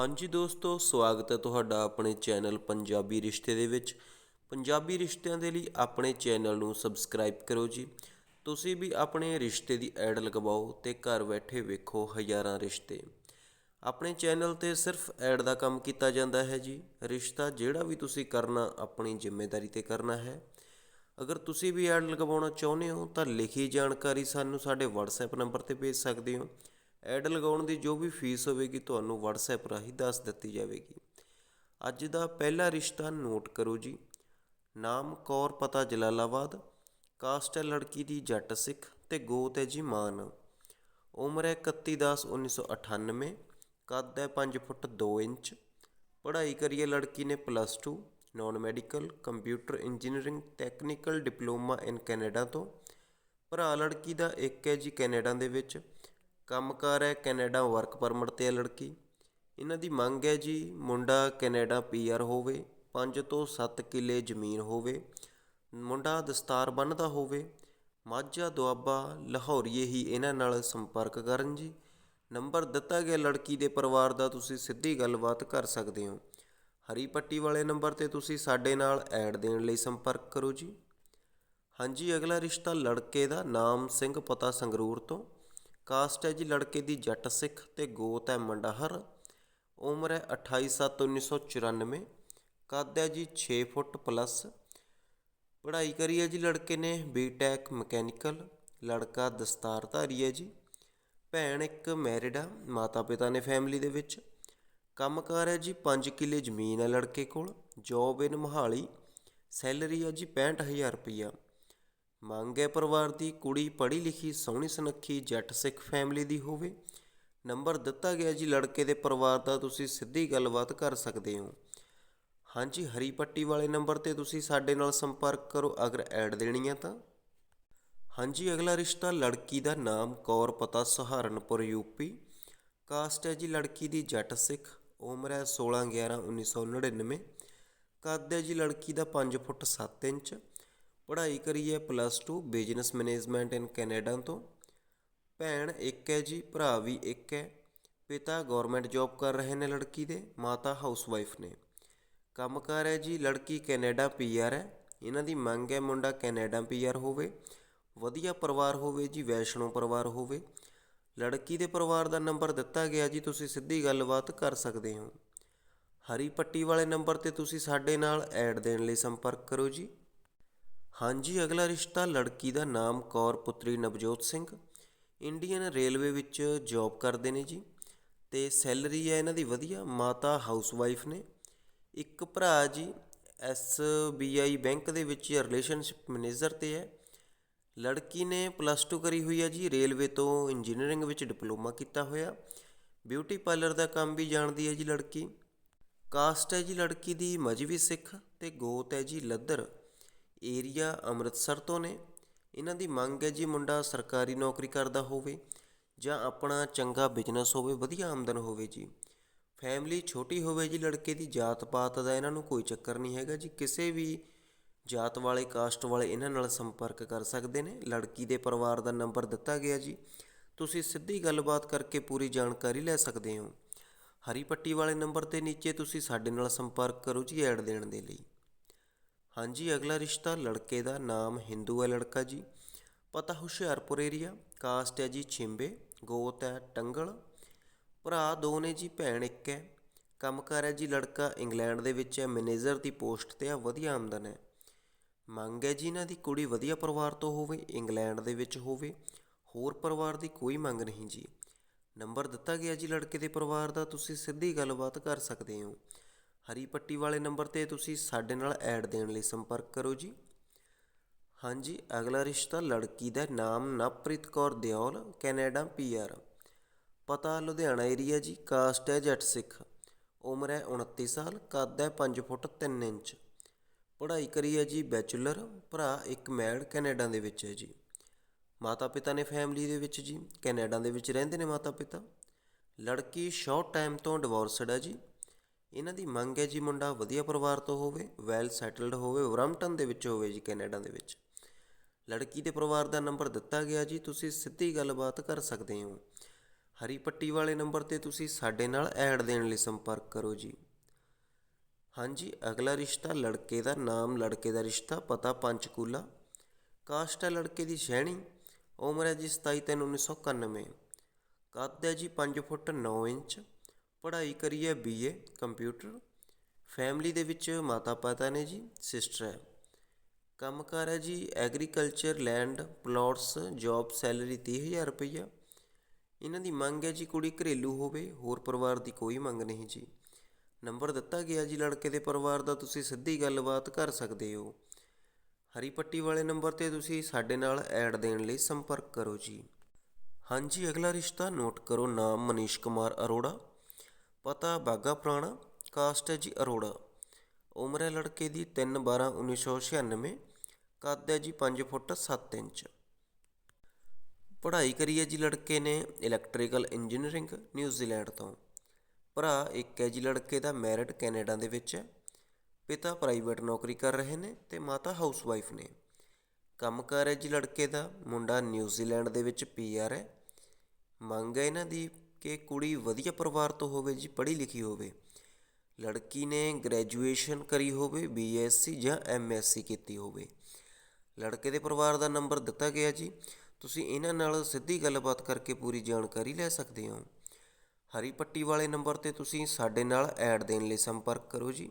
ਹਾਂਜੀ ਦੋਸਤੋ, ਸਵਾਗਤ ਹੈ ਤੁਹਾਡਾ ਆਪਣੇ ਚੈਨਲ ਪੰਜਾਬੀ ਰਿਸ਼ਤੇ ਦੇ ਵਿੱਚ। ਪੰਜਾਬੀ ਰਿਸ਼ਤਿਆਂ ਦੇ ਲਈ ਆਪਣੇ ਚੈਨਲ ਨੂੰ ਸਬਸਕ੍ਰਾਈਬ ਕਰੋ ਜੀ। ਤੁਸੀਂ ਵੀ ਆਪਣੇ ਰਿਸ਼ਤੇ ਦੀ ਐਡ ਲਗਵਾਓ ਤੇ ਘਰ ਬੈਠੇ ਵੇਖੋ ਹਜ਼ਾਰਾਂ ਰਿਸ਼ਤੇ। ਆਪਣੇ ਚੈਨਲ ਤੇ ਸਿਰਫ ਐਡ ਦਾ ਕੰਮ ਕੀਤਾ ਜਾਂਦਾ ਹੈ ਜੀ। ਰਿਸ਼ਤਾ ਜਿਹੜਾ ਵੀ ਤੁਸੀਂ ਕਰਨਾ, ਆਪਣੀ ਜ਼ਿੰਮੇਵਾਰੀ ਤੇ ਕਰਨਾ ਹੈ। ਅਗਰ ਤੁਸੀਂ ਵੀ ਐਡ ਲਗਵਾਉਣਾ ਚਾਹੁੰਦੇ ਹੋ ਤਾਂ ਲਿਖੀ ਜਾਣਕਾਰੀ ਸਾਨੂੰ ਸਾਡੇ WhatsApp ਨੰਬਰ ਤੇ ਭੇਜ ਸਕਦੇ ਹੋ। ਐਡ ਲਗਾਉਣ ਦੀ ਜੋ ਵੀ ਫੀਸ ਹੋਵੇਗੀ ਤੁਹਾਨੂੰ WhatsApp ਰਾਹੀਂ ਦੱਸ ਦਿੱਤੀ ਜਾਵੇਗੀ। ਅੱਜ ਦਾ ਪਹਿਲਾ ਰਿਸ਼ਤਾ ਨੋਟ ਕਰੋ ਜੀ। ਨਾਮ ਕੌਰ ਪਤਾ ਜਲਾਲਾਬਾਦ। ਕਾਸਟ ਹੈ ਲੜਕੀ ਦੀ ਜੱਟ ਸਿੱਖ ਤੇ ਗੋਤ ਹੈ ਜੀ ਮਾਨ। ਉਮਰ ਹੈ 31/10/1998 ਕੱਦ ਹੈ 5 ਫੁੱਟ 2 ਇੰਚ। ਪੜ੍ਹਾਈ ਕਰੀ ਹੈ ਲੜਕੀ ਨੇ plus 2 non medical computer engineering technical diploma in Canada ਤੋਂ। ਭਰਾ ਲੜਕੀ ਦਾ ਇੱਕ ਹੈ ਜੀ ਕੈਨੇਡਾ ਦੇ ਵਿੱਚ। ਕੰਮ ਕਾਰ ਹੈ ਕੈਨੇਡਾ ਵਰਕ ਪਰਮਿਟ ਤੇ ਹੈ ਲੜਕੀ। ਇਹਨਾਂ ਦੀ ਮੰਗ ਹੈ ਜੀ ਮੁੰਡਾ ਕੈਨੇਡਾ ਪੀਆਰ ਹੋਵੇ, ਪੰਜ ਤੋਂ ਸੱਤ ਕਿੱਲੇ ਜ਼ਮੀਨ ਹੋਵੇ, ਮੁੰਡਾ ਦਸਤਾਰ ਬੰਨ੍ਹਦਾ ਹੋਵੇ, ਮਾਝਾ ਦੁਆਬਾ ਲਾਹੌਰੀਏ ਹੀ ਇਹਨਾਂ ਨਾਲ ਸੰਪਰਕ ਕਰਨ ਜੀ। ਨੰਬਰ ਦਿੱਤਾ ਗਿਆ ਲੜਕੀ ਦੇ ਪਰਿਵਾਰ ਦਾ, ਤੁਸੀਂ ਸਿੱਧੀ ਗੱਲਬਾਤ ਕਰ ਸਕਦੇ ਹੋ। ਹਰੀ ਪੱਟੀ ਵਾਲੇ ਨੰਬਰ ਤੇ ਤੁਸੀਂ ਸਾਡੇ ਨਾਲ ਐਡ ਦੇਣ ਲਈ ਸੰਪਰਕ ਕਰੋ ਜੀ। ਹਾਂਜੀ, ਅਗਲਾ ਰਿਸ਼ਤਾ ਲੜਕੇ ਦਾ, ਨਾਮ ਸਿੰਘ ਪਤਾ ਸੰਗਰੂਰ ਤੋਂ। ਕਾਸਟ ਹੈ ਜੀ ਲੜਕੇ ਦੀ ਜੱਟ ਸਿੱਖ ਤੇ ਗੋਤ ਹੈ ਮੰਡਾਹਰ। ਉਮਰ ਹੈ 28/7/1994 ਕੱਦ ਹੈ ਜੀ 6 ਫੁੱਟ ਪਲੱਸ ਪੜ੍ਹਾਈ ਕਰੀ ਹੈ ਜੀ ਲੜਕੇ ਨੇ ਬੀਟੈਕ ਮਕੈਨੀਕਲ। ਲੜਕਾ ਦਸਤਾਰਧਾਰੀ ਹੈ ਜੀ। ਭੈਣ ਇੱਕ ਮੈਰਿਡ ਆ ਮਾਤਾ ਪਿਤਾ ਨੇ ਫੈਮਿਲੀ ਦੇ ਵਿੱਚ। ਕੰਮਕਾਰ ਹੈ ਜੀ 5 ਕਿੱਲੇ ਜ਼ਮੀਨ ਹੈ ਲੜਕੇ ਕੋਲ। ਜੌਬ ਇਨ ਮੋਹਾਲੀ। ਸੈਲਰੀ ਹੈ ਜੀ 65000 ਰੁਪਈਆ। ਮੰਗ ਹੈ ਪਰਿਵਾਰ ਦੀ, ਕੁੜੀ ਪੜ੍ਹੀ ਲਿਖੀ, ਸੋਹਣੀ ਸੁਨੱਖੀ, ਜੱਟ ਸਿੱਖ ਫੈਮਿਲੀ ਦੀ ਹੋਵੇ। ਨੰਬਰ ਦਿੱਤਾ ਗਿਆ ਜੀ, ਲੜਕੇ ਦੇ ਪਰਿਵਾਰ ਦਾ ਤੁਸੀਂ ਸਿੱਧੀ ਗੱਲਬਾਤ ਕਰ ਸਕਦੇ ਹੋ। ਹਾਂਜੀ, ਹਰੀ ਪੱਟੀ ਵਾਲੇ ਨੰਬਰ ਤੇ ਤੁਸੀਂ ਸਾਡੇ ਨਾਲ ਸੰਪਰਕ ਕਰੋ, ਅਗਰ ਐਡ ਦੇਣੀ ਹੈ ਤਾਂ। ਹਾਂਜੀ, ਅਗਲਾ ਰਿਸ਼ਤਾ ਲੜਕੀ ਦਾ ਨਾਮ ਕੌਰ, ਪਤਾ ਸਹਾਰਨਪੁਰ ਯੂਪੀ ਕਾਸਟ ਹੈ ਜੀ, ਲੜਕੀ ਦੀ ਜੱਟ ਸਿੱਖ, ਉਮਰ ਹੈ 16 11 1999 ਕੱਦ ਹੈ ਜੀ, ਲੜਕੀ ਦਾ 5 ਫੁੱਟ 7 ਇੰਚ। ਪੜ੍ਹਾਈ ਕਰੀ ਹੈ plus 2 business management in Canada ਤੋਂ। ਭੈਣ ਇੱਕ ਹੈ ਜੀ, ਭਰਾ ਵੀ ਇੱਕ ਹੈ। ਪਿਤਾ ਗਵਰਨਮੈਂਟ ਜੌਬ ਕਰ ਰਹੇ ਨੇ ਲੜਕੀ ਦੇ, ਮਾਤਾ ਹਾਊਸਵਾਈਫ ਨੇ। ਕੰਮਕਾਰ ਹੈ ਜੀ, ਲੜਕੀ ਕੈਨੇਡਾ ਪੀਆਰ ਹੈ। ਇਹਨਾਂ ਦੀ ਮੰਗ ਹੈ ਮੁੰਡਾ ਕੈਨੇਡਾ ਪੀਆਰ ਹੋਵੇ। ਵਧੀਆ ਪਰਿਵਾਰ ਹੋਵੇ ਜੀ, ਵੈਸ਼ਨੋ ਪਰਿਵਾਰ ਹੋਵੇ। ਲੜਕੀ ਦੇ ਪਰਿਵਾਰ ਦਾ ਨੰਬਰ ਦਿੱਤਾ ਗਿਆ ਜੀ, ਤੁਸੀਂ ਸਿੱਧੀ ਗੱਲਬਾਤ ਕਰ ਸਕਦੇ ਹੋ। ਹਰੀ ਪੱਟੀ ਵਾਲੇ ਨੰਬਰ ਤੇ ਤੁਸੀਂ ਸਾਡੇ ਨਾਲ ਐਡ ਦੇਣ ਲਈ ਸੰਪਰਕ ਕਰੋ ਜੀ। ਹਾਂਜੀ, ਅਗਲਾ ਰਿਸ਼ਤਾ ਲੜਕੀ ਦਾ ਨਾਮ ਕੌਰ ਪੁੱਤਰੀ ਨਵਜੋਤ ਸਿੰਘ। ਇੰਡੀਅਨ ਰੇਲਵੇ ਵਿੱਚ ਜੌਬ ਕਰਦੇ ਨੇ ਜੀ। ਤੇ ਸੈਲਰੀ ਹੈ ਇਹਨਾਂ ਦੀ ਵਧੀਆ, ਮਾਤਾ ਹਾਊਸਵਾਈਫ ਨੇ। ਇੱਕ ਭਰਾ ਜੀ ਐਸਬੀਆਈ ਬੈਂਕ ਦੇ ਵਿੱਚ ਰਿਲੇਸ਼ਨਸ਼ਿਪ ਮੈਨੇਜਰ ਤੇ ਹੈ। ਲੜਕੀ ਨੇ ਪਲੱਸ 2 ਕਰੀ ਹੋਈ ਹੈ ਜੀ, ਰੇਲਵੇ ਤੋਂ ਇੰਜੀਨੀਅਰਿੰਗ ਵਿੱਚ ਡਿਪਲੋਮਾ ਕੀਤਾ ਹੋਇਆ। ਬਿਊਟੀ ਪਾਰਲਰ ਦਾ ਕੰਮ ਵੀ ਜਾਣਦੀ ਹੈ ਜੀ ਲੜਕੀ। ਕਾਸਟ ਹੈ ਜੀ ਲੜਕੀ ਦੀ ਮਜਵੀ ਸਿੱਖ ਤੇ ਗੋਤ ਹੈ ਜੀ ਲੱਦਰ। ਏਰੀਆ ਅੰਮ੍ਰਿਤਸਰ ਤੋਂ ਨੇ। ਇਹਨਾਂ ਦੀ ਮੰਗ ਹੈ ਜੀ ਮੁੰਡਾ ਸਰਕਾਰੀ ਨੌਕਰੀ ਕਰਦਾ ਹੋਵੇ ਜਾਂ ਆਪਣਾ ਚੰਗਾ ਬਿਜ਼ਨਸ ਹੋਵੇ, ਵਧੀਆ ਆਮਦਨ ਹੋਵੇ ਜੀ। ਫੈਮਿਲੀ ਛੋਟੀ ਹੋਵੇ ਜੀ, ਲੜਕੇ ਦੀ ਜਾਤ ਪਾਤ ਦਾ ਇਹਨਾਂ ਨੂੰ ਕੋਈ ਚੱਕਰ ਨਹੀਂ ਹੈਗਾ ਜੀ। ਕਿਸੇ ਵੀ ਜਾਤ ਵਾਲੇ ਕਾਸਟ ਵਾਲੇ ਇਹਨਾਂ ਨਾਲ ਸੰਪਰਕ ਕਰ ਸਕਦੇ ਨੇ। ਲੜਕੀ ਦੇ ਪਰਿਵਾਰ ਦਾ ਨੰਬਰ ਦਿੱਤਾ ਗਿਆ ਜੀ। ਤੁਸੀਂ ਸਿੱਧੀ ਗੱਲਬਾਤ ਕਰਕੇ ਪੂਰੀ ਜਾਣਕਾਰੀ ਲੈ ਸਕਦੇ ਹੋ। ਹਰੀ ਪੱਟੀ ਵਾਲੇ ਨੰਬਰ ਤੇ ਨੀਚੇ ਤੁਸੀਂ ਸਾਡੇ ਨਾਲ ਸੰਪਰਕ ਕਰੋ ਜੀ ਐਡ ਦੇਣ ਦੇ ਲਈ। ਹਾਂਜੀ, ਅਗਲਾ ਰਿਸ਼ਤਾ ਲੜਕੇ ਦਾ ਨਾਮ ਹਿੰਦੂ ਹੈ ਲੜਕਾ ਜੀ। ਪਤਾ ਹੁਸ਼ਿਆਰਪੁਰ ਏਰੀਆ ਕਾਸਟ ਹੈ ਜੀ ਛਿੰਬੇ, ਗੋਤ ਹੈ ਟੰਗਲ। ਭਰਾ ਦੋ ਨੇ ਜੀ, ਭੈਣ ਇੱਕ ਹੈ। ਕੰਮਕਾਰ ਹੈ ਜੀ ਲੜਕਾ ਇੰਗਲੈਂਡ ਦੇ ਵਿੱਚ ਹੈ, ਮੈਨੇਜਰ ਦੀ ਪੋਸਟ ਤੇ ਆ ਵਧੀਆ ਆਮਦਨ ਹੈ। ਮੰਗ ਹੈ ਜੀ ਇਹਨਾਂ ਦੀ ਕੁੜੀ ਵਧੀਆ ਪਰਿਵਾਰ ਤੋਂ ਹੋਵੇ, ਇੰਗਲੈਂਡ ਦੇ ਵਿੱਚ ਹੋਵੇ, ਹੋਰ ਪਰਿਵਾਰ ਦੀ ਕੋਈ ਮੰਗ ਨਹੀਂ ਜੀ। ਨੰਬਰ ਦਿੱਤਾ ਗਿਆ ਜੀ ਲੜਕੇ ਦੇ ਪਰਿਵਾਰ ਦਾ, ਤੁਸੀਂ ਸਿੱਧੀ ਗੱਲਬਾਤ ਕਰ ਸਕਦੇ ਹੋ। ਹਰੀ ਪੱਟੀ ਵਾਲੇ ਨੰਬਰ ਤੇ ਤੁਸੀਂ ਸਾਡੇ ਨਾਲ ਐਡ ਦੇਣ ਲਈ ਸੰਪਰਕ ਕਰੋ ਜੀ। ਹਾਂਜੀ, ਅਗਲਾ ਰਿਸ਼ਤਾ ਲੜਕੀ ਦਾ ਨਾਮ ਨਵਪ੍ਰੀਤ ਕੌਰ ਦਿਓਲ, ਕੈਨੇਡਾ ਪੀਆਰ ਪਤਾ ਲੁਧਿਆਣਾ ਏਰੀਆ ਜੀ, ਕਾਸਟ ਹੈ ਜੱਟ ਸਿੱਖ। ਉਮਰ ਹੈ 29 ਸਾਲ, ਕੱਦ ਹੈ 5 ਫੁੱਟ 3 ਇੰਚ। ਪੜ੍ਹਾਈ ਕਰੀ ਹੈ ਜੀ ਬੈਚਲਰ, ਭਰਾ ਇੱਕ ਮੈਡ ਕੈਨੇਡਾ ਦੇ ਵਿੱਚ ਹੈ ਜੀ। ਮਾਤਾ ਪਿਤਾ ਨੇ ਫੈਮਿਲੀ ਦੇ ਵਿੱਚ ਜੀ, ਕੈਨੇਡਾ ਦੇ ਵਿੱਚ ਰਹਿੰਦੇ ਨੇ ਮਾਤਾ ਪਿਤਾ ਲੜਕੀ ਸ਼ਾਰਟ ਟਾਈਮ ਤੋਂ ਡਿਵੋਰਸਡ ਹੈ ਜੀ। ਇਹਨਾਂ ਦੀ ਮੰਗ ਹੈ ਜੀ ਮੁੰਡਾ ਵਧੀਆ ਪਰਿਵਾਰ ਤੋਂ ਹੋਵੇ ਵੈਲ ਸੈਟਲਡ ਹੋਵੇ, ਬਰਮਟਨ ਦੇ ਵਿੱਚ ਹੋਵੇ ਜੀ ਕੈਨੇਡਾ ਦੇ ਵਿੱਚ। ਲੜਕੀ ਦੇ ਪਰਿਵਾਰ ਦਾ ਨੰਬਰ ਦਿੱਤਾ ਗਿਆ ਜੀ, ਤੁਸੀਂ ਸਿੱਧੀ ਗੱਲਬਾਤ ਕਰ ਸਕਦੇ ਹੋ। ਹਰੀ ਪੱਟੀ ਵਾਲੇ ਨੰਬਰ ਤੇ ਤੁਸੀਂ ਸਾਡੇ ਨਾਲ ਐਡ ਦੇਣ ਲਈ ਸੰਪਰਕ ਕਰੋ ਜੀ। ਹਾਂਜੀ, ਅਗਲਾ ਰਿਸ਼ਤਾ ਲੜਕੇ ਦਾ ਨਾਮ, ਲੜਕੇ ਦਾ ਰਿਸ਼ਤਾ, ਪਤਾ ਪੰਚਕੂਲਾ। ਕਾਸਟ ਹੈ ਲੜਕੇ ਦੀ ਸ਼ੈਣੀ ਉਮਰ ਹੈ ਜੀ 27 ਤਿੰਨ 1991 ਕੱਦ ਹੈ ਜੀ 5 ਫੁੱਟ 9 ਇੰਚ। ਪੜ੍ਹਾਈ ਕਰੀ ਹੈ ਬੀਏ ਕੰਪਿਊਟਰ। ਫੈਮਿਲੀ ਦੇ ਵਿੱਚ ਮਾਤਾ ਪਿਤਾ ਨੇ ਜੀ, ਸਿਸਟਰ ਹੈ। ਕੰਮਕਾਰ ਹੈ ਜੀ, agriculture, land, plots, job salary 30000 ਰੁਪਈਆ। ਇਹਨਾਂ ਦੀ ਮੰਗ ਹੈ ਜੀ ਕੁੜੀ ਘਰੇਲੂ ਹੋਵੇ, ਹੋਰ ਪਰਿਵਾਰ ਦੀ ਕੋਈ ਮੰਗ ਨਹੀਂ ਜੀ। ਨੰਬਰ ਦਿੱਤਾ ਗਿਆ ਜੀ ਲੜਕੇ ਦੇ ਪਰਿਵਾਰ ਦਾ, ਤੁਸੀਂ ਸਿੱਧੀ ਗੱਲਬਾਤ ਕਰ ਸਕਦੇ ਹੋ। ਹਰੀ ਪੱਟੀ ਵਾਲੇ ਨੰਬਰ ਤੇ ਤੁਸੀਂ ਸਾਡੇ ਨਾਲ ਐਡ ਦੇਣ ਲਈ ਸੰਪਰਕ ਕਰੋ ਜੀ। ਹਾਂਜੀ, ਅਗਲਾ ਰਿਸ਼ਤਾ ਨੋਟ ਕਰੋ, ਨਾਮ ਮਨੀਸ਼ ਕੁਮਾਰ ਅਰੋੜਾ। ਪਤਾ ਬਾਗਾ ਪੁਰਾਣਾ, ਕਾਸਟ ਹੈ ਜੀ ਅਰੋੜਾ। ਉਮਰ ਹੈ ਲੜਕੇ ਦੀ 3 12 1996 ਕੱਦ ਹੈ ਜੀ 5 ਫੁੱਟ 7 ਇੰਚ। ਪੜ੍ਹਾਈ ਕਰੀ ਹੈ ਜੀ ਲੜਕੇ ਨੇ ਇਲੈਕਟ੍ਰੀਕਲ ਇੰਜੀਨੀਅਰਿੰਗ ਨਿਊਜ਼ੀਲੈਂਡ ਤੋਂ। ਭਰਾ ਇੱਕ ਹੈ ਜੀ ਲੜਕੇ ਦਾ ਮੈਰਿਟ ਕੈਨੇਡਾ ਦੇ ਵਿੱਚ ਹੈ। ਪਿਤਾ ਪ੍ਰਾਈਵੇਟ ਨੌਕਰੀ ਕਰ ਰਹੇ ਨੇ ਤੇ ਮਾਤਾ ਹਾਊਸਵਾਈਫ ਨੇ। ਕੰਮ ਕੰਮਕਾਰ ਹੈ ਜੀ ਲੜਕੇ ਦਾ, ਮੁੰਡਾ ਨਿਊਜ਼ੀਲੈਂਡ ਦੇ ਵਿੱਚ ਪੀਆਰ ਹੈ। ਮੰਗ ਹੈ ਇਹਨਾਂ ਦੀ ਕਿ ਕੁੜੀ ਵਧੀਆ ਪਰਿਵਾਰ ਤੋਂ ਹੋਵੇ ਜੀ, ਪੜ੍ਹੀ ਲਿਖੀ ਹੋਵੇ। ਲੜਕੀ ਨੇ ਗ੍ਰੈਜੂਏਸ਼ਨ ਕਰੀ ਹੋਵੇ ਬੀਐਸਸੀ ਜਾਂ ਐਮਐਸਸੀ ਕੀਤੀ ਹੋਵੇ। ਲੜਕੇ ਦੇ ਪਰਿਵਾਰ ਦਾ ਨੰਬਰ ਦਿੱਤਾ ਗਿਆ ਜੀ। ਤੁਸੀਂ ਇਹਨਾਂ ਨਾਲ ਸਿੱਧੀ ਗੱਲਬਾਤ ਕਰਕੇ ਪੂਰੀ ਜਾਣਕਾਰੀ ਲੈ ਸਕਦੇ ਹੋ। ਹਰੀ ਪੱਟੀ ਵਾਲੇ ਨੰਬਰ ਤੇ ਤੁਸੀਂ ਸਾਡੇ ਨਾਲ ਐਡ ਦੇਣ ਲਈ ਸੰਪਰਕ ਕਰੋ ਜੀ।